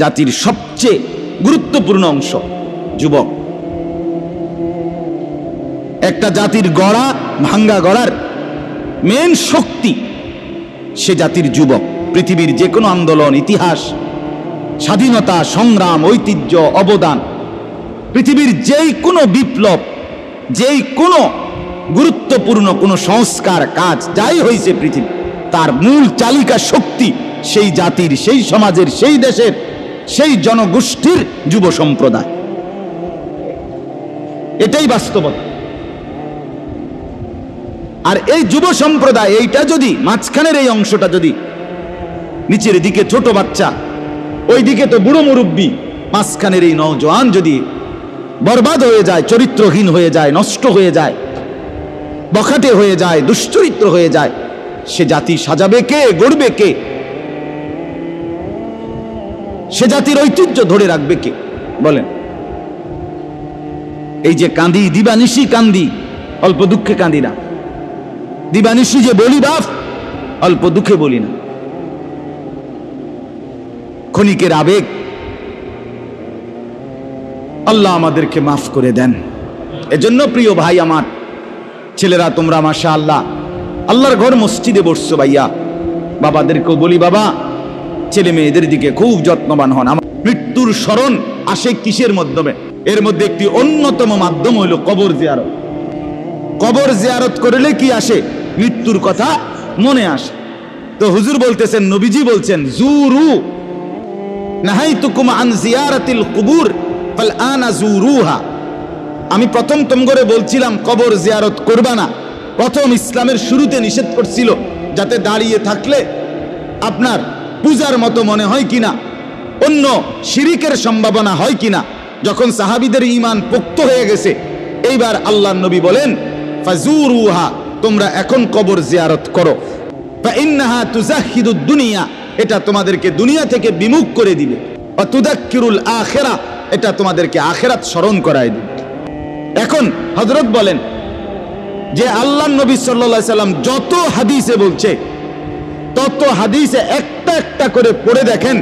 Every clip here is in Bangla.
জাতির সবচেয়ে গুরুত্বপূর্ণ অংশ, যুবক। একটা জাতির গড়া, ভাঙ্গা গড়ার মেন শক্তি সে জাতির যুবক। পৃথিবীর যে কোনো আন্দোলন, ইতিহাস, স্বাধীনতা, সংগ্রাম, ঐতিহ্য, অবদান, পৃথিবীর যেই কোনো বিপ্লব যেই কোনো গুরুত্বপূর্ণ কোনো সংস্কার, কাজ, যাই হয়েছে পৃথিবী, তার মূল চালিকা শক্তি সেই জাতির, সেই সমাজের, সেই দেশের সেই জনগোষ্ঠীর যুব সম্প্রদায়। এটাই বাস্তবতা। আর এই যুব সম্প্রদায়, এইটা যদি, মাঝখানের এই অংশটা যদি, নিচের দিকে ছোট বাচ্চা ওই দিকে তো বুড়ো মুরব্বী, মাঝখানের এই নওজোয়ান যদি বরবাদ হয়ে যায়, চরিত্রহীন হয়ে যায়, নষ্ট হয়ে যায়, বখাটে হয়ে যায়, দুশ্চরিত্র হয়ে যায়, সে জাতি সাজাবে কে, গড়বে কে? সে জাতির ঐতিহ্য ধরে রাখবে কে? বলেন। এই যে কান্দি দিবানিশি কান্দি অল্প দুঃখে কান্দি না। দিবানিশি যে বলি বাপ, অল্প দুঃখে বলি না। ক্ষণিকের আবেগ, আল্লাহ আমাদেরকে মাফ করে দেন। এজন্য প্রিয় ভাই আমার, ছেলেরা তোমরা মাসা আল্লাহ আল্লাহর ঘর মসজিদে বসছো ভাইয়া। বাবাদেরকেও বলি বাবা ছেলে মেয়েদের দিকে খুব যত্নবান হন। আমার মৃত্যুর স্মরণ আসে কিসের মাধ্যমে? এর মধ্যে একটি অন্যতম মাধ্যম হইল কবর জিয়ারত। কবর জিয়ারত করলে কি আসে? মৃত্যুর কথা মনে আসে। তো হুজুর বলতেছেন, নবীজি বলছেন, জুরু জুরুহা। আমি প্রথম তম করে বলছিলাম, কবর জিয়ারত করবা না। প্রথম ইসলামের শুরুতে নিষেধ করছিল, যাতে দাঁড়িয়ে থাকলে আপনার পূজার মতো মনে হয় কিনা? অন্য শিরিকের সম্ভাবনা হয় কিনা? যখন সাহাবিদের ইমান পোক্ত হয়ে গেছে, এইবার আল্লাহ নবী বলেন, ফাজুরুহা, তোমরা এখন কবর জিয়ারত করো। তুজাহিদুদ দুনিয়া, এটা তোমাদেরকে দুনিয়া থেকে বিমুখ করে দিবে। অতুদাক্কিরুল আখেরা, এটা তোমাদেরকে আখেরাত স্মরণ করায় দিবে। এখন হজরত বলেন যে আল্লাহ নবী সাল্লা সাল্লাম যত হাদিসে বলছে তত হাদিসে একটা একটা করে পড়ে দেখেন।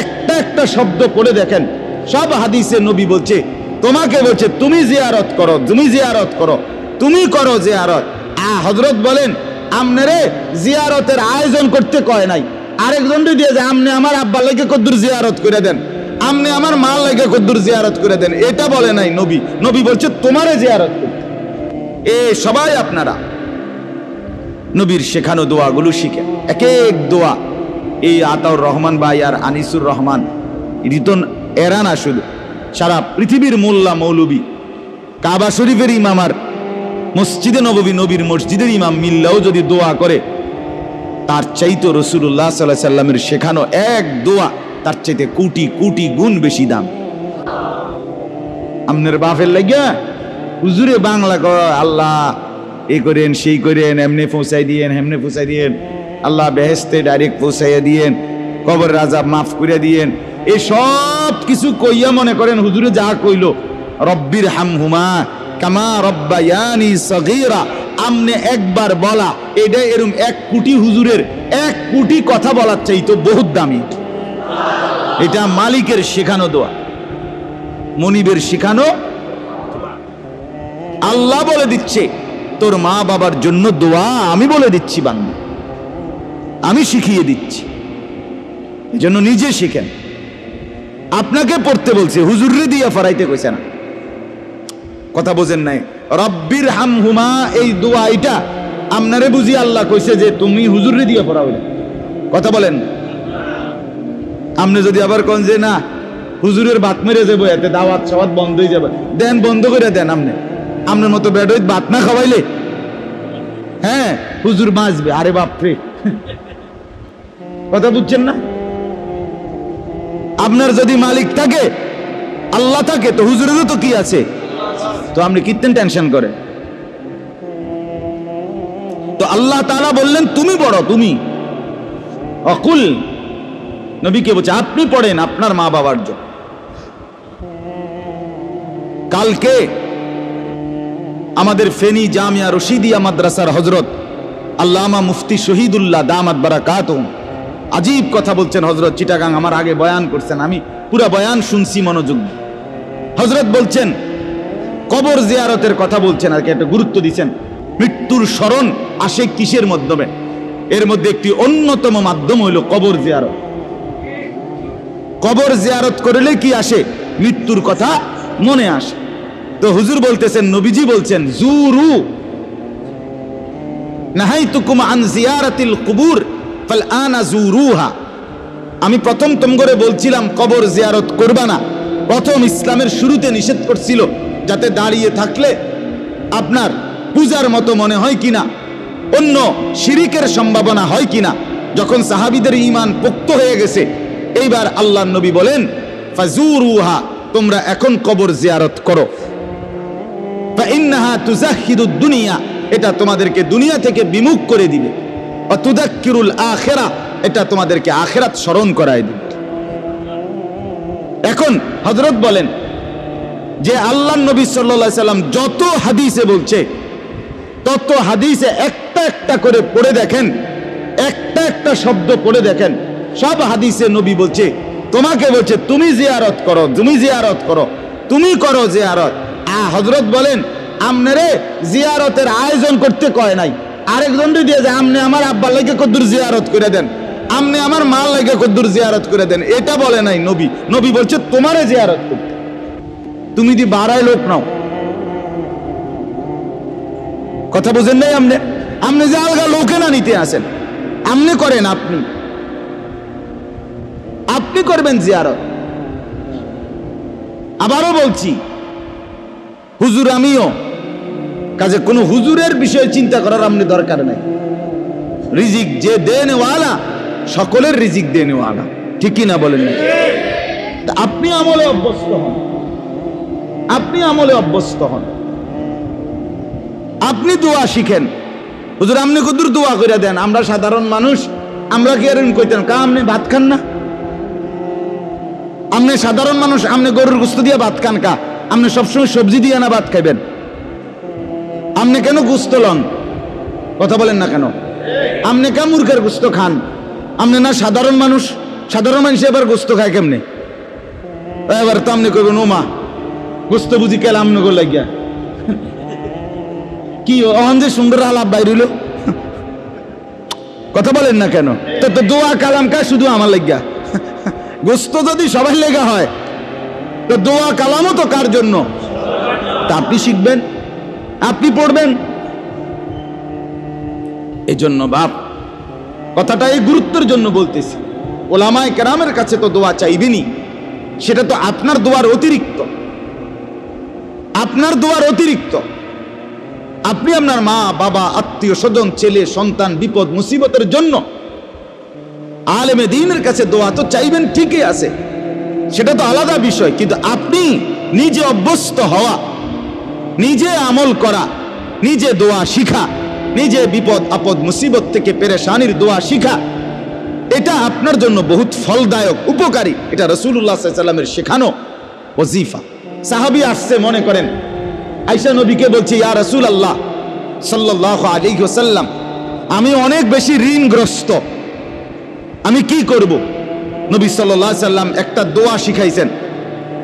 একটা একটা শব্দ পড়ে দেখেন। সব হাদিসে নবী বলছে, তোমাকে বলছে, তুমি জিয়ারত করো, তুমি জিয়ারত করো, তুমি করো জিয়ারত। আ হজরত বলেন আমনেরে জিয়ারতের আয়োজন করতে কয় নাই। আরেকজন দিয়ে যে আমনে আমার আব্বা লাগে কদ্দুর জিয়ারত করে দেন, আমনে আমার মা লাগে কদ্দুর জিয়ারত করে দেন। এটা বলে নাই নবী। নবী বলছে, তোমারে জিয়ারত করতে এ, সবাই আপনারা নবীর শেখানো দোয়াগুলো শিখেন এক এক দোয়া। এই আতাউর রহমান ভাই আর আনিসুর রহমান রিতন এরা না শুধু সারা পৃথিবীর মোল্লা মৌলবী। কাবা শরীফের ইমাম আর মসজিদে নববী নবীর মসজিদের ইমাম মিল্লাও যদি দোয়া করে, তার চাইতো রসুল্লাহ সাল্লাহ সাল্লামের শেখানো এক দোয়া, তার চাইতে কোটি কোটি গুণ বেশি দাম। আমনের বাপের লাগিয়া হুজুরে বাংলা কর আল্লাহ এ করেন, সেই করেন, এমনি পৌঁছাই দিয়েন এমনি পৌঁছাই দিয়েন। আল্লাহ বেহেস্তে ডাইরেক্ট পৌঁছাইয়া দিয়েন, কবর রাজা মাফ করে দিয়েন। এই সব কিছু কইয়া মনে করেন, হুজুরে যা কইল, রব্বির হাম হুমা কামা রব্বায়ানি সগীরা। আমনে একবার বলা, এটা এরম এক কোটি হুজুরের এক কোটি কথা বলার চাই তো বহুত দামি। এটা মালিকের শেখানো দোয়া, মনিবের শেখানো আল্লাহ বলে দিচ্ছে তোর মা বাবার জন্য দোয়া আমি বলে দিচ্ছি বাংলা আমি শিখিয়ে দিচ্ছি। এজন্য নিজে শিখেন। আপনাকে পড়তে বলছে হুজুরে দিয়া ফরাইতে কইছে না। কথা বোঝেন নাই। রব্বির হাম হুমা এই দোয়া এটা আপনারে বুঝি আল্লাহ কইছে যে তুমি হুজুরে দিয়া পড়াবে কথা বলেন। আপনি যদি আবার কন যে না, হুজুরের বাত মেরে যাব, এতে দাওয়াত সবাত বন্ধ হয়ে যাবে। দেন, বন্ধ করে দেন আপনি। আপনার মতো বেডইত বাত না খাওয়াইলে? হ্যাঁ হুজুর বাঁচবে, আরে বাপরে। কথা বুঝছেন না? আপনার যদি মালিক থাকে, আল্লাহ থাকে, তো হুজুরেরও তো কি আছে? তো আপনি কিতেন টেনশন করে তো আল্লাহ তাআলা বললেন, তুমি বড়, তুমি। অকুল, নবীকে বলছে, আপনি পড়েন আপনার মা বাবার জন্য। কালকে আমাদের ফেনী জামিয়া রশিদিয়া মাদ্রাসার হজরত আল্লামা মুফতি শহীদুল্লাহ দামাত বারাকাত আজীব কথা বলছেন হজরত চিটাগাং আমার আগে বয়ান করছেন, আমি পুরা বয়ান শুনছি মনোযোগ হজরত বলছেন, কবর জিয়ারতের কথা বলছেন আর কি একটা গুরুত্ব দিচ্ছেন। মৃত্যুর স্মরণ আসে কিসের মাধ্যমে? এর মধ্যে একটি অন্যতম মাধ্যম হইল কবর জিয়ারত। কবর জিয়ারত করলে কি আসে? মৃত্যুর কথা মনে আসে। তো হুজুর বলতেছেন, নবীজি বলছেন, জুরু নাহাইতুকুম আন জিয়ারাতিল কুবুর, ফাল আনা জুরুহা। আমি প্রথম করে বলছিলাম, কবর জিয়ারত করবা না। প্রথম ইসলামের শুরুতে নিষেধ করছিল, যাতে দাঁড়িয়ে থাকলে আপনার পূজার মতো মনে হয় কিনা, অন্য শিরিকের সম্ভাবনা হয় কিনা। যখন সাহাবিদের ইমান পোক্ত হয়ে গেছে, এইবার আল্লাহ নবী বলেন, ফাজুরুহা, তোমরা এখন কবর জিয়ারত করো। ফাইন্নাহা তুজাহিদুদ দুনিয়া, এটা তোমাদেরকে দুনিয়া থেকে বিমুখ করে দিবে। অতুদাক্কিরুল আখেরা, এটা তোমাদেরকে আখেরাত স্মরণ করায় দিবে। এখন হজরত বলেন যে আল্লাহ নবী সাল্লা সাল্লাম যত হাদিসে বলছে, তত হাদিসে একটা একটা করে পড়ে দেখেন, একটা একটা শব্দ পড়ে দেখেন, সব হাদিসে নবী বলছে, তোমাকে বলছে, তুমি জিয়ারত করো, তুমি জিয়ারত করো, তুমি করো জিয়ারত। হজরত বলেন আমনেরে জিয়ারতের আয়োজন করতে কয় নাই। আরেকজন দিয়ে যে আমনে আমার আব্বার লাগে কদ্দুর জিয়ারত করে দেন। আমনে আমার মাল লাগে কদ্দুর জিয়ারত করে দেন। এটা বলে নাই নবী। নবী বলছে, তোমারে জিয়ারত করতে তুমি দি বাড়ায় লোক নাও। কথা বুঝেন নাই আপনি আপনি যে আলগা লোকে না নিতে আসেন। আপনি করেন আপনি। আপনি করবেন জিয়ারত। আবারও বলছি হুজুর আমিও। কাজে কোনো হুজুরের বিষয়ে চিন্তা করার আপনি দরকার নাই। রিজিক যে দেনওয়ালা, সকলের রিজিক দেনওয়ালা। ঠিক কি না? বলেন আপনি আমলে অভ্যস্ত হন। আপনি আমলে অভ্যস্ত হন। আপনি দোয়া শিখেন। হুজুর, আপনি কুদুর দোয়া করে দেন। আমরা সাধারণ মানুষ, আমরা কি এরকম কইতেন কা, আপনি ভাত খান না? আপনি সাধারণ মানুষ, আপনি গরুর গোস্ত দিয়ে ভাত খান কা? আপনি সবসময় সবজি দিয়ে না ভাত খাইবেন? আপনি কেন গুস্ত লন? কথা বলেন না কেন? আপনি কেন মূর্খের গুস্ত খান? আপনি না সাধারণ মানুষ? সাধারণ মানুষ এবার গোস্ত খায় কেমনে? এবার তো আপনি কইবেন, ও মা, গোস্ত বুঝি কেলা আমনে গো লাগিয়া। কি অহন যে সুন্দর আলাপ বাইরিল কথা বলেন না কেন? তো দোয়া কালাম কা শুধু আমার লাগিয়া। গোস্ত যদি সবাই লেগা হয় তো দোয়া কালামও তো কার জন্য? তা আপনি শিখবেন, আপনি পড়বেন। এই জন্য বাপ, কথাটা এই গুরুত্বের জন্য বলতেছি। ওলামায় কেরামের কাছে তো দোয়া চাইবেনি সেটা তো আপনার দোয়ার অতিরিক্ত। আপনার দোয়ার অতিরিক্ত। আপনি আপনার মা, বাবা, আত্মীয় স্বজন, ছেলে, সন্তান, বিপদ, মুসিবতের জন্য আলেমে দিনের কাছে দোয়া তো চাইবেন, ঠিকই আছে। সেটা তো আলাদা বিষয়, কিন্তু আপনি নিজে অভ্যস্ত হওয়া, নিজে আমল করা, নিজে দোয়া শিখা, নিজে বিপদ, আপদ, মুসিবত থেকে পেরেশানির দোয়া শিখা, এটা আপনার জন্য বহুত ফলদায়ক, উপকারী। এটা রসুল্লাহ শেখানো ওজিফা। সাহাবি আসছে, মনে করেন আইসা নবীকে বলছি, ইয়া রসুল আল্লাহ সাল্লাহ আলী সাল্লাম আমি অনেক বেশি ঋণগ্রস্ত। আমি কি করব? নবী সাল্লাহ সাল্লাম একটা দোয়া শিখাইছেন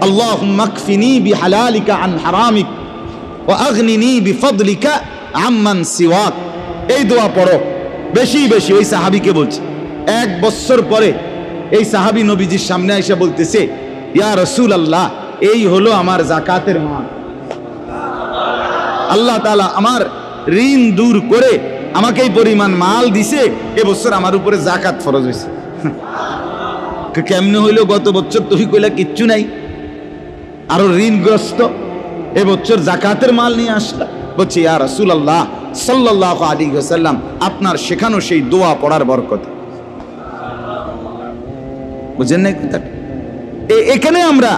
আল্লাহ মাকফিনি বি হালালিকা আন হারামিক ও আগ্নিনি বি ফদলিকা আম্মান সিওয়াক। এই দোয়া পড়ো, বেশি বেশি, ওই সাহাবিকে বলছে। এক বছর পরে এই সাহাবি নবীজির সামনে এসে বলতেছে, ইয়া রসুল আল্লাহ এই হলো আমার জাকাতের মান। আল্লাহ তালা আমার ঋণ দূর করে আমাকে এই পরিমাণ মাল দিছে, এবছর আমার উপরে জাকাত ফরজ হয়েছে কেমনে হইল গত বছর তুই কইলা কিচ্ছু নাই। আরও ঋণগ্রস্ত এবছর জাকাতের মাল নিয়ে আসলা। বলছি, ইয়া রাসূল আল্লাহ সাল্লাহ আলী সাল্লাম আপনার শেখানো সেই দোয়া পড়ার বরকত। বুঝেন না এখানে আমরা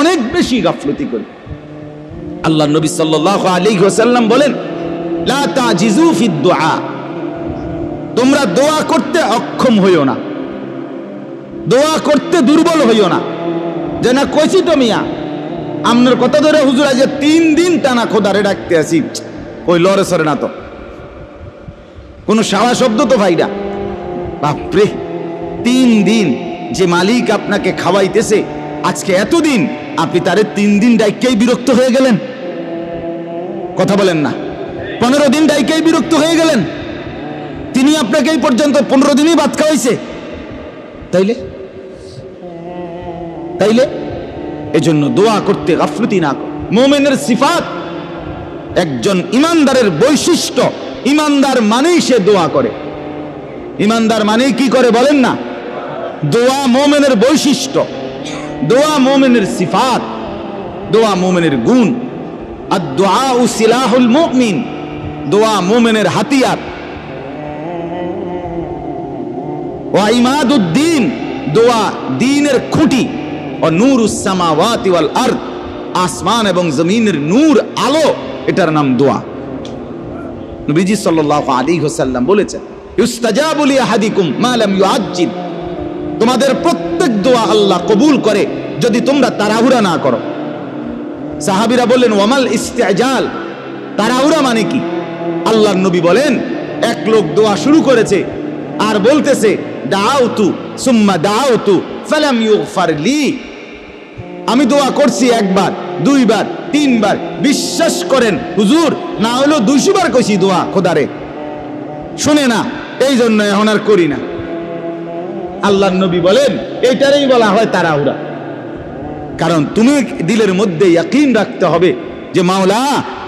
অনেক বেশি গাফলতি করি। আল্লাহ নবী সাল্লাল্লাহু আলাইহি ওয়াসাল্লাম বলেন, লা তাজিজু ফিদ দুআ তোমরা দোয়া করতে অক্ষম হইও না। দোয়া করতে দুর্বল হইও না। যে না, কইছি তো মিয়া আপনার কথা ধরে হুজুর, আজ তিন দিন টানা খোদারে ডাকতে আসি ওই লরে সরে না তো। কোনো সারা শব্দ তো ভাইরা বাপরে, তিন দিন যে মালিক আপনাকে খাওয়াইতেছে, আজকে এতদিন আপনি তারে তিন দিন ডাইকেই বিরক্ত হয়ে গেলেন। কথা বলেন না, পনেরো দিন ডাইকেই বিরক্ত হয়ে গেলেন। তিনি আপনাকে এই পর্যন্ত পনেরো দিনই বাদ খাওয়াইছে। তাইলে? তাইলে এজন্য দোয়া করতে গাফলতি না মোমেনের সিফাত একজন ইমানদারের বৈশিষ্ট্য। ইমানদার মানেই সে দোয়া করে। ইমানদার মানেই কি করে বলেন না? দোয়া মোমেনের বৈশিষ্ট্য। দোয়া মোমেনের সিফাত। দোয়া মোমেনের গুণ। আর দোয়া ও সিলাহুল মোমিন। দোয়া মোমেনের হাতিয়ার। ও ইমাদুদ্দিন দোয়া দিনের খুঁটি। ও নূর উসামাওয়াতি ওয়াল আরদ, আসমান এবং জমিনের নূর, আলো, এটার নাম দোয়া। নবীজি সাল্লাল্লাহু আলাইহি ওয়াসাল্লাম বলেছেন লি আহাদিকুম মা লাম ইউআজ্জিল তোমাদের প্রত্যেক দোয়া আল্লাহ কবুল করে যদি তোমরা তাড়াহুড়া না করো। সাহাবীরা বললেন, ওয়ামাল ইস্তেজাল? তাড়াহুড়া মানে কি? আল্লাহর নবী বলেন, এক লোক দোয়া শুরু করেছে আর বলতেছে দাউতু সুম্মা দাউতু ফালাম ইউগফার লি। আমি দোয়া করছি একবার, দুইবার, তিনবার। বিশ্বাস করেন, হুজুর, না হলেও দুইশো বার কইছি দোয়া, খোদারে। শুনে না, এই জন্য এখন আর করি না। আল্লাহর নবী বলেন এটারই বলা হয় তাড়াহুড়া কারণ তুমি দিলের মধ্যে ইয়াকিন রাখতে হবে যে, মাওলা,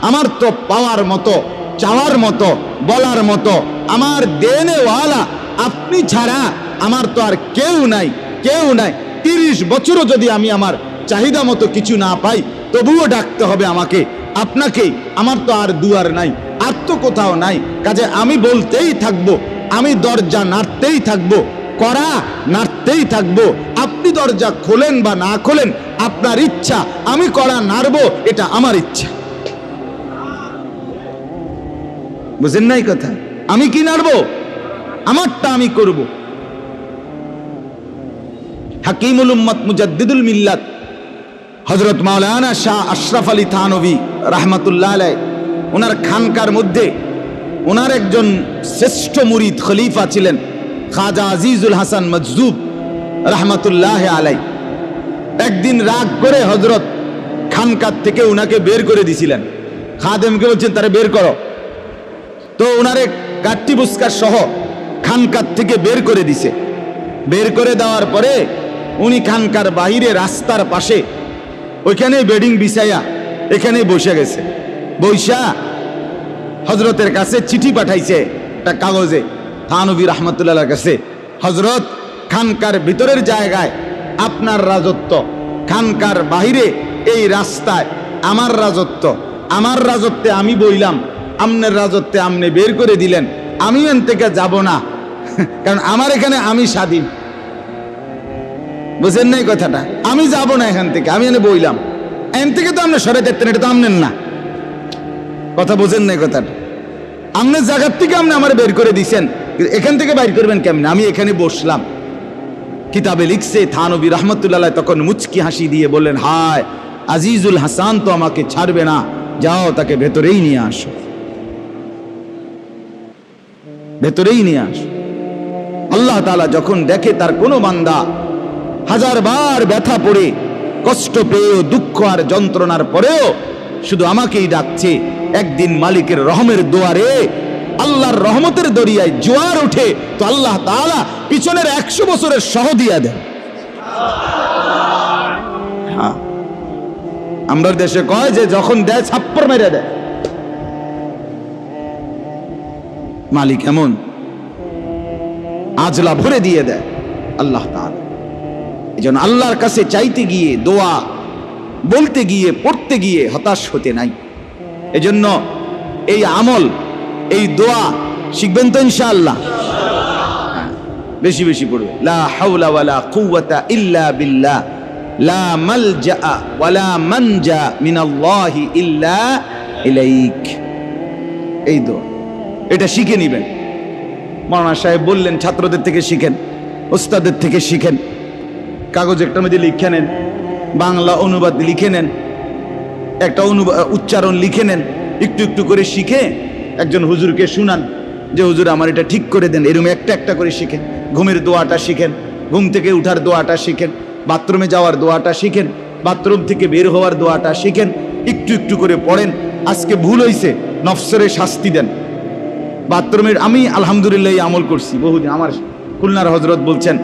আমার তো পাওয়ার মতো, চাওয়ার মতো, বলার মতো, আমার দেনেওয়ালা আপনি ছাড়া আমার তো আর কেউ নাই। কেউ নাই। তিরিশ বছরও যদি আমি আমার চাহিদা মতো কিছু না পাই, তবুও ডাকতে হবে আমাকে। আপনাকে, আমার তো আর দুয়ার নাই, আর তো কোথাও নাই। কাজে আমি বলতেই থাকব, আমি দরজা নাড়তেই থাকব করা নাড়তেই থাকব। আপনি দরজা খোলেন বা না খোলেন, আপনার ইচ্ছা, আমি করা নাড়বো, এটা আমার ইচ্ছা। বুঝেন নাই কথা? আমি কি নাড়বো? আমারটা আমি করব। হাকিমুল উম্মত মুজাদ্দিদুল মিল্লাত হজরত মাওলানা শাহ আশরাফ আলী থানবী রাহমাতুল্লাহ আলাই ওনার খানকার মধ্যে ওনার একজন শ্রেষ্ঠ মুরিদ খলিফা ছিলেন খাজা আজিজুল হাসান মজদুব রহমতুল্লাহ আলাই একদিন রাগ করে হজরত খানকার থেকে উনাকে বের করে দিছিলেন। খাদেমকে বলছেন, তারা বের করো। তো ওনারে কাট্টি বুস্কার সহ খানকার থেকে বের করে দিছে। বের করে দেওয়ার পরে উনি খানকার বাহিরে রাস্তার পাশে। ওইখানে বেডিং বিছাইয়া এখানে বসে গেছে। বৈশা হজরতের কাছে চিঠি পাঠাইছে একটা কাগজে থানবী রহমতুল্লাহর কাছে। হজরত খানকার ভিতরের জায়গায় আপনার রাজত্ব। খানকার বাহিরে এই রাস্তায় আমার রাজত্ব। আমার রাজত্বে আমি বইলাম, আমনের রাজত্বে আমনে বের করে দিলেন। আমি এন থেকে যাব না। কারণ আমার এখানে আমি স্বাধীন। বুঝেন নাই কথাটা? আমি যাব না এখান থেকে, আমি এনে বইলাম। এন থেকে তো আপনি সরে দেখতেন, এটা তো আমনেন না। কথা বোঝেন নাই কথাটা। আমনের জায়গার থেকে আপনি আমার বের করে কিন্তু এখান থেকে বাইর করবেন কেমন? আমি এখানে বসলাম। কিতাবে লিখছে, থানবী রহমতুল্লাহ তখন মুচকি হাসি দিয়ে বললেন, হায়, আজিজুল হাসান তো আমাকে ছাড়বে না, যাও তাকে ভেতরেই নিয়ে আসো। ভেতরেই নিয়ে আসো। আল্লাহ তালা যখন দেখে তার কোনো বান্দা হাজার বার ব্যথা পড়ে, কষ্ট পেয়েও, দুঃখ আর যন্ত্রণার পরেও শুধু আমাকেই ডাকছে, একদিন মালিকের রহমের দোয়ারে, আল্লাহর রহমতের দরিয়ায় জোয়ার উঠে, তো আল্লাহ তাআলা পিছনের একশো বছরের সহ দিয়া দেন। হ্যাঁ। আমরা দেশে কয় যে যখন দেয়, ছাপ্পর মেরে দেয়। মালিক এমন, আজলা ভরে দিয়ে দেয়, আল্লাহ তাআলা। জন্য আল্লাহর কাছে চাইতে গিয়ে দোয়া বলতে গিয়ে পড়তে গিয়ে হতাশ হতে নাই। এজন্য এই আমল এই দোয়া শিখবেন তো ইনশাআল্লাহ। হ্যাঁ, বেশি বেশি পড়বে। লা হাওলা ওয়ালা কুওয়াতা ইল্লা বিল্লাহ। লা মালজা ওয়ালা মানজা মিনাল্লাহি ইল্লা ইলাইক। এই দোয়া এটা শিখে নিবেন। মাওলানা সাহেব বললেন ছাত্রদের থেকে শিখেন ওস্তাদের থেকে শিখেন। কাগজ একটা মধ্যে লিখে নেন, বাংলা অনুবাদ লিখে নেন, একটা অনুবাদ উচ্চারণ লিখে নেন, একটু একটু করে শিখে একজন হুজুরকে শুনান যে, হুজুর, আমার এটা ঠিক করে দেন। এরকম একটা একটা করে শিখেন। ঘুমের দোয়াটা শিখেন, ঘুম থেকে উঠার দোয়াটা শিখেন, বাথরুমে যাওয়ার দোয়াটা শিখেন, বাথরুম থেকে বের হওয়ার দোয়াটা শিখেন, একটু একটু করে পড়েন, আজকে ভুল হয়েছে নফসরে শাস্তি দেন। বাথরুমের আমি আলহামদুলিল্লাহ আমল করছি, বহুদিন আমার খুলনার হজরত বলছেন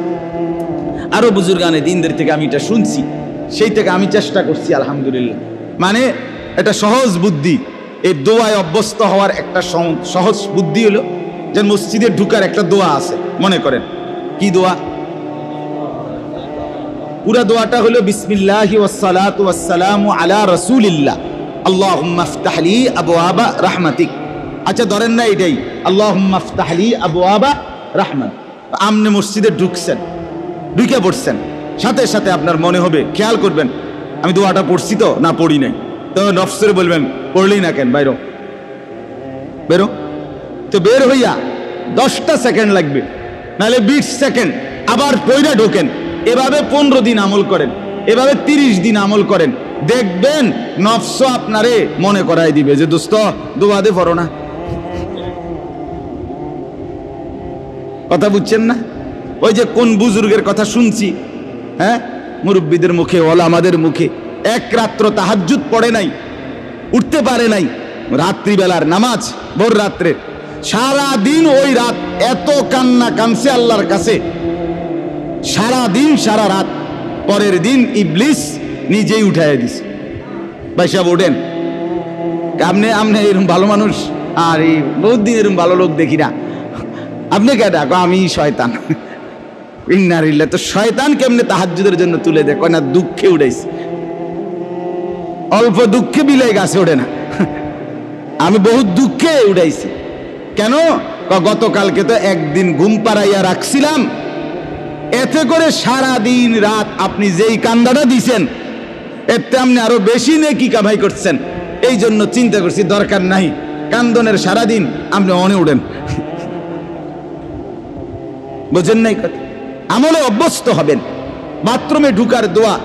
আরও বুজুর্গানে দিনদের থেকে আমি এটা শুনছি, সেই থেকে আমি চেষ্টা করছি, আলহামদুলিল্লাহ। মানে এটা সহজ বুদ্ধি, এই দোয়ায় অভ্যস্ত হওয়ার একটা সহজ বুদ্ধি হলো যে মসজিদে ঢুকার একটা দোয়া আছে, মনে করেন। কি দোয়া? পুরা দোয়াটা হলো, বিসমিল্লাহি ওয়াসসালাতু ওয়াসসালামু আলা রাসূলিল্লাহ। আল্লাহুম্মা ইফতাহলি রাহমাতিক। আচ্ছা ধরেন না এটাই। আল্লাহুম্মা ইফতাহলি আবওয়াবা রাহমাত আমনে মসজিদে ঢুকছেন। ঢুকে পড়ছেন। সাথে সাথে আপনার মনে হবে, খেয়াল করবেন, আমি দোয়াটা পড়ছি তো, না পড়ি নাই। তো নফসরে বলবেন পড়লি না কেন, বাইরো। বেরো তো বের হইয়া দশটা সেকেন্ড লাগবে, নাহলে বিশ সেকেন্ড, আবার পয়রা ঢোকেন। এভাবে পনেরো দিন আমল করেন, এভাবে তিরিশ দিন আমল করেন। দেখবেন, নফস আপনারে মনে করাই দিবে যে, দোস্ত দোয়াদে পড়ো না। কথা বুঝছেন না? ওই যে কোন বুজুর্গের কথা শুনছি? হ্যাঁ? মুরব্বীদের মুখে ওলা আমাদের মুখে। এক রাত্র তাহাজ্জুদ পড়ে নাই, উঠতে পারে নাই। রাত্রিবেলার নামাজ, ভোর রাত্রে। সারা দিন ওই রাত এত কান্না কানছে আল্লাহর কাছে। সারা দিন সারা রাত। পরের দিন ইবলিস নিজেই উঠাই দিস বাইসাব ওঠেন। আপনি আপনি এরকম ভালো মানুষ? আর এই বহুত দিন এরকম ভালো লোক দেখি না। আপনি কে ডাকো আমি শয়তান। ইন্নারিল্লা তো শয়তান কেমনে তাহাজ্জুদের জন্য তুলে দেয়? না, দুঃখে উড়াইছে। অল্প দুঃখে বিলাই গাছে না। আমি বহুত দুঃখে উড়াইছি। কেন? গতকালকে তো একদিন ঘুম পাড়াইয়া রাখছিলাম। এতে করে সারা দিন রাত আপনি যেই কান্দাটা দিছেন এতে আপনি আরও বেশি নেকি কামাই করছেন। এই জন্য চিন্তা করছি, দরকার নাই। কান্দনের সারা দিন আপনি অনে উঠেন বোঝেন নাই কথা? আমলে অভ্যস্ত হবেন। বাথরুমে ঢুকার দোয়া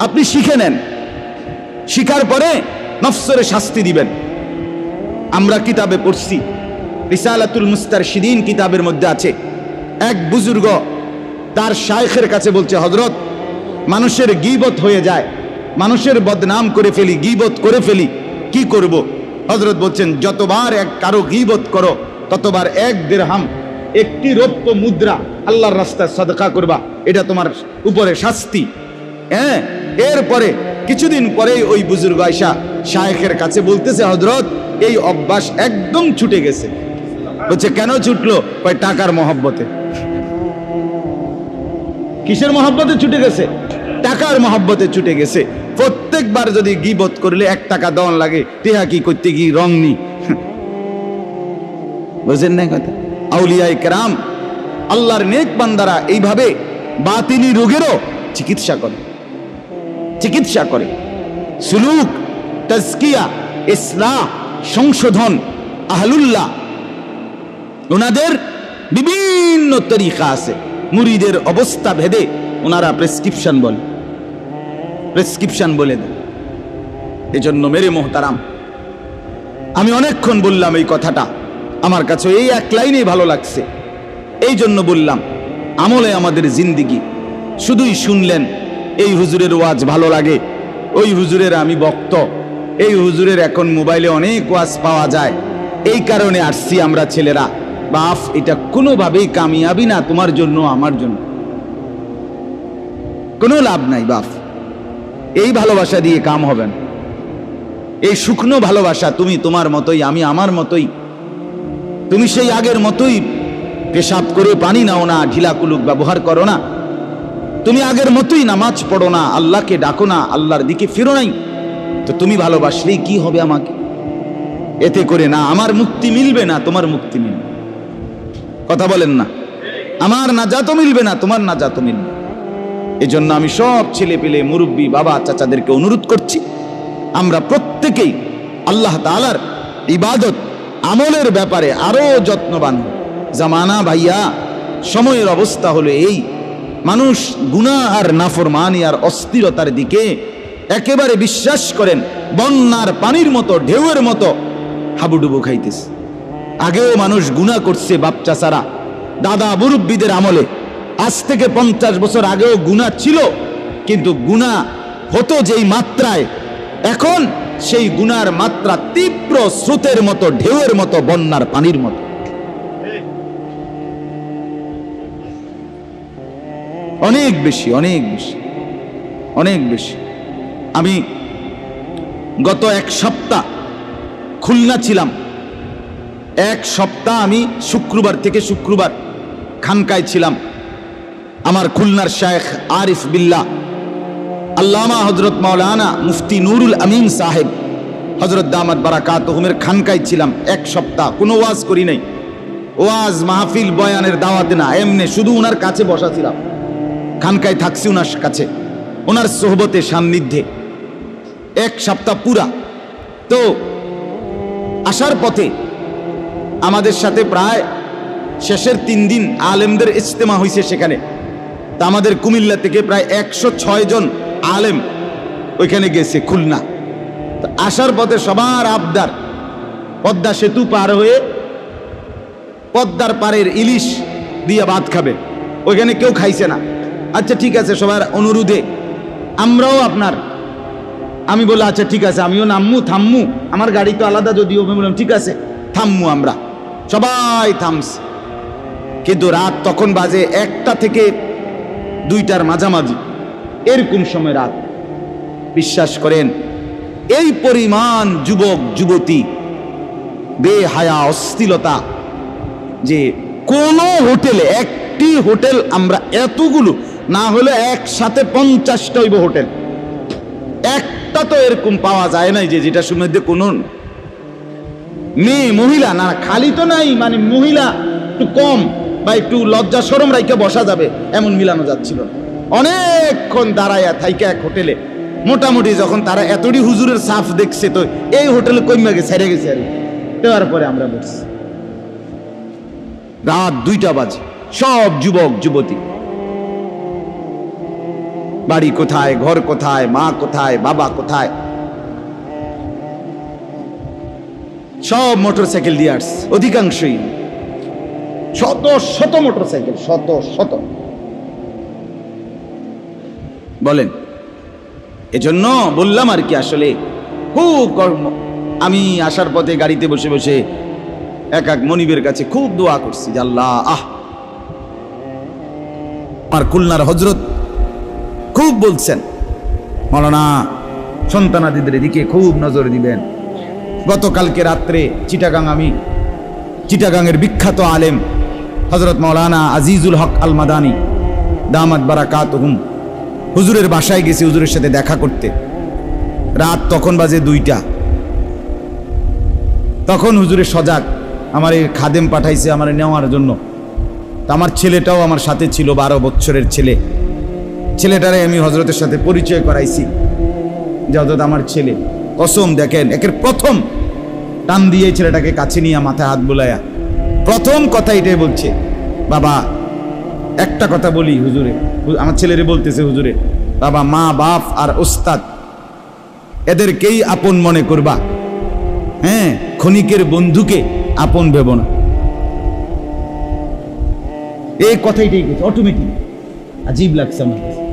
আপনি শিখে নেন। শিখার পরে নফসরে শাস্তি দিবেন। আমরা কিতাবে পড়ছি, রিসালাতুল মুস্তার শিদিন কিতাবের মধ্যে আছে। এক বুজুর্গ তার শায়েখের কাছে বলছে হজরত মানুষের গিবত হয়ে যায়। মানুষের বদনাম করে ফেলি, গিবত করে ফেলি। কি করব? হজরত বলছেন, যতবার এক কারও গিবত করো, ততবার এক দেড়হাম একটি রৌপ্য মুদ্রা আল্লাহর রাস্তায় সদকা করবা, এটা তোমার উপরে শাস্তি। হ্যাঁ এরপরে কিছুদিন পরেই ওই বুজুর্গ আয়সা শায়েখের কাছে বলতেছে হজরত এই অভ্যাস একদম ছুটে গেছে। বলছে, কেন ছুটলো? কয়, টাকার মহব্বতে। কিসের মহব্বতে ছুটে গেছে? টাকার মহব্বতে ছুটে গেছে। প্রত্যেকবার যদি গিবত করলে এক টাকা দন লাগে, টেহা কি করতে গিয়ে রং নি? বুঝেন না কথা? আউলিয়াই কেরাম আল্লাহর নেক বান্দারা এইভাবে বাতিনি রোগেরও চিকিৎসা করে। চিকিৎসা করে। সুলুক, তাজকিয়া, ইসলাহ, সংশোধন, আহলুল্লাহ। ওনাদের বিভিন্ন তরিকা আছে। মুরিদের অবস্থা ভেদে ওনারা প্রেসক্রিপশন বলে। প্রেসক্রিপশন বলে দেন এজন্য মেরে মোহতারাম। আমি অনেকক্ষণ বললাম এই কথাটা। আমার কাছে এই এক লাইনেই ভালো লাগছে। এই জন্য বললাম, আমলে আমাদের জিন্দিগি। শুধুই শুনলেন, এই হুজুরের ওয়াজ ভালো লাগে, ওই হুজুরের আমি বক্ত এই হুজুরের এখন মোবাইলে অনেক ওয়াজ পাওয়া যায়। এই কারণে আসছি আমরা ছেলেরা। বাফ, এটা কোনোভাবেই কামিয়াবি না, তোমার জন্য, আমার জন্য। কোনো লাভ নাই, বাফ। এই ভালোবাসা দিয়ে কাম হবে না। এই শুকনো ভালোবাসা তুমি তোমার মতোই, আমি আমার মতোই। তুমি সেই আগের মতোই পেশাব করে পানি নাও না, ঢিলা কুলুক ব্যবহার করো না। তুমি আগের মতোই নামাজ পড়ো না, আল্লাহকে ডাকো না, আল্লাহর দিকে ফিরো নাই। তো তুমি ভালোবাসলেই কি হবে আমাকে? এতে করে না, আমার মুক্তি মিলবে না, তোমার মুক্তি মিলবে। কথা বলেন না। আমার নাজাতও মিলবে না, তোমার নাজাতও মিলবে এজন্য আমি সব ছেলে পেলে, মুরব্বী, বাবা, চাচাদেরকে অনুরোধ করছি, আমরা প্রত্যেকেই আল্লাহ তালার ইবাদত আমলের ব্যাপারে আরও যত্নবান হই। জামানা ভাইয়া, সময়ের অবস্থা হলো এই। মানুষ গুনাহ আর নাফরমানি আর অস্থিরতার দিকে একেবারে বিশ্বাস করেন, বন্যার পানির মতো, ঢেউয়ের মতো হাবুডুবু খাইতেছে। আগেও মানুষ গুনাহ করছে বাপ সারা দাদা মুরব্বীদের আমলে। আজ থেকে পঞ্চাশ বছর আগেও গুণা ছিল, কিন্তু গুণা হতো যেই মাত্রায়। এখন সেই গুনার মাত্রা তীব্র স্রোতের মতো, ঢেউয়ের মতো, বন্যার পানির মতো। অনেক বেশি অনেক বেশি অনেক বেশি। আমি গত এক সপ্তাহ খুলনা ছিলাম। এক সপ্তাহ আমি শুক্রবার থেকে শুক্রবার খানকায় ছিলাম। আমার খুলনার শেখ আরিফ বিল্লা, আল্লামা হজরত মাওলানা মুফতি নুরুল আমিন সাহেব হজরত দামাত বারাকাত হুমের খানকায় ছিলাম। এক সপ্তাহ কোনো ওয়াজ করি নাই। ওয়াজ মাহফিল বয়ানের দাওয়াতে না, এমনি শুধু ওনার কাছে বসা ছিলাম। খানকায় থাকছি ওনার কাছে। ওনার সোহবতে সান্নিধ্যে। এক সপ্তাহ পুরা। তো, আসার পথে আমাদের সাথে প্রায় শেষের তিন দিন আলেমদের ইজতেমা হয়েছে সেখানে। তা আমাদের কুমিল্লা থেকে প্রায় একশো ছয় জন আলেম ওইখানে গেছে খুলনা। আসার পথে সবার আবদার, পদ্মা সেতু পার হয়ে পদ্মার পাড়ের ইলিশ দিয়ে ভাত খাবে। ওইখানে কেউ খাইছে না। আচ্ছা ঠিক আছে, সবার অনুরোধে। আমরাও আপনার। আমি বললাম আচ্ছা ঠিক আছে, আমিও নামমু, থামমু। আমার গাড়ি তো আলাদা, যদিও আমি বললাম, ঠিক আছে, থামমু আমরা। সবাই থামছে কিন্তু রাত তখন বাজে একটা থেকে দুইটার মাঝামাঝি। এরকম সময় রাত। বিশ্বাস করেন, এই পরিমাণ যুবক, যুবতী, বেহায়া, অস্থিলতা, যে কোন হোটেলে, একটি হোটেল আমরা এতগুলো না হলে একসাথে পঞ্চাশটা হইব হোটেল। একটা তো এরকম পাওয়া যায় নাই যে যেটা মধ্যে কোনো মেয়ে, মহিলা, না, খালি তো নাই মানে মহিলা একটু কম বা একটু লজ্জা সরম রাইকে বসা যাবে, এমন মিলানো যাচ্ছিল অনেকক্ষণ দাঁড়াইয়া থাইকা এক হোটেলে। মোটামুটি যখন তারা এতটি হুজুরের সাফ দেখছে তো, এই হোটেলে কইমা গেছে ছেড়ে গেছে আর। দেওয়ার পরে আমরা বসছি। রাত দুইটা বাজে, সব যুবক, যুবতী। বাড়ি কোথায়, ঘর কোথায়, মা কোথায়, বাবা কোথায়? সব মোটর সাইকেল দিয়ে অধিকাংশই। শত শত মোটর সাইকেল শত শত। বলেন, এজন্য বললাম আর কি আসলে, খুব কর্ম আমি আসার পথে গাড়িতে বসে বসে এক এক মনিবের কাছে খুব দোয়া করছি আল্লাহ, আহ। আমার খুলনার হজরত খুব বলছেন। মৌলানা সন্তানাদিদের দিকে খুব নজর দিবেন। গতকালকে রাত্রে চিটাগাং আমি, চিটাগাংয়ের বিখ্যাত আলেম হজরত মৌলানা আজিজুল হক আল মাদানি দামাত বারাকাত হুম হুজুরের বাসায় গেছি হুজুরের সাথে দেখা করতে। রাত তখন বাজে দুইটা। তখন হুজুরের সজাগ আমার এই খাদেম পাঠাইছে আমার নেওয়ার জন্য। আমার ছেলেটাও আমার সাথে ছিল বারো বছরের ছেলে। ছেলেটারে আমি হজরতের সাথে পরিচয় করাইছি। যে হজরত আমার ছেলে। কসম দেখেন, একের প্রথম টান দিয়ে ছেলেটাকে কাছে নিয়ে মাথায় হাত বুলাইয়া প্রথম কথা এটাই বলছে, বাবা, একটা কথা বলি হুজুরে আমার ছেলেরে বলতেছে হুজুরে, বাবা, মা, বাপ আর ওস্তাদ, এদেরকেই আপন মনে করবা। হ্যাঁ ক্ষণিকের বন্ধুকে আপন ভেব না। এই কথাইটাই অটোমেটিক আজীব লাগছে আমার কাছে।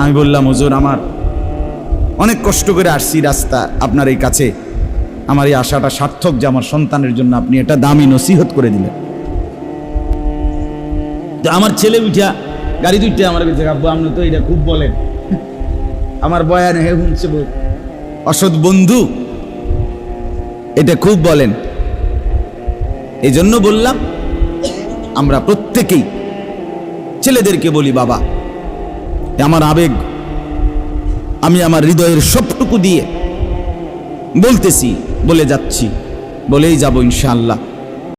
আমি বললাম, হুজুর, আমার অনেক কষ্ট করে আসছি রাস্তা আপনার এই কাছে। আমার এই আশাটা সার্থক যে আমার সন্তানের জন্য আপনি এটা দামি নসিহত করে দিলেন। তো আমার ছেলে উঠা গাড়ি দুইটা আমার কাছে, আব্বু, আপনি তো এটা খুব বলেন। আমার বয়ান হে শুনছে। অসৎ বন্ধু, এটা খুব বলেন। এই জন্য বললাম, আমরা প্রত্যেকেই ছেলেদেরকে বলি বাবা। আমার আবেগ আমি আমার হৃদয়ের সবটুকু দিয়ে বলতেছি বলে যাচ্ছি বলেই যাব ইনশাআল্লাহ।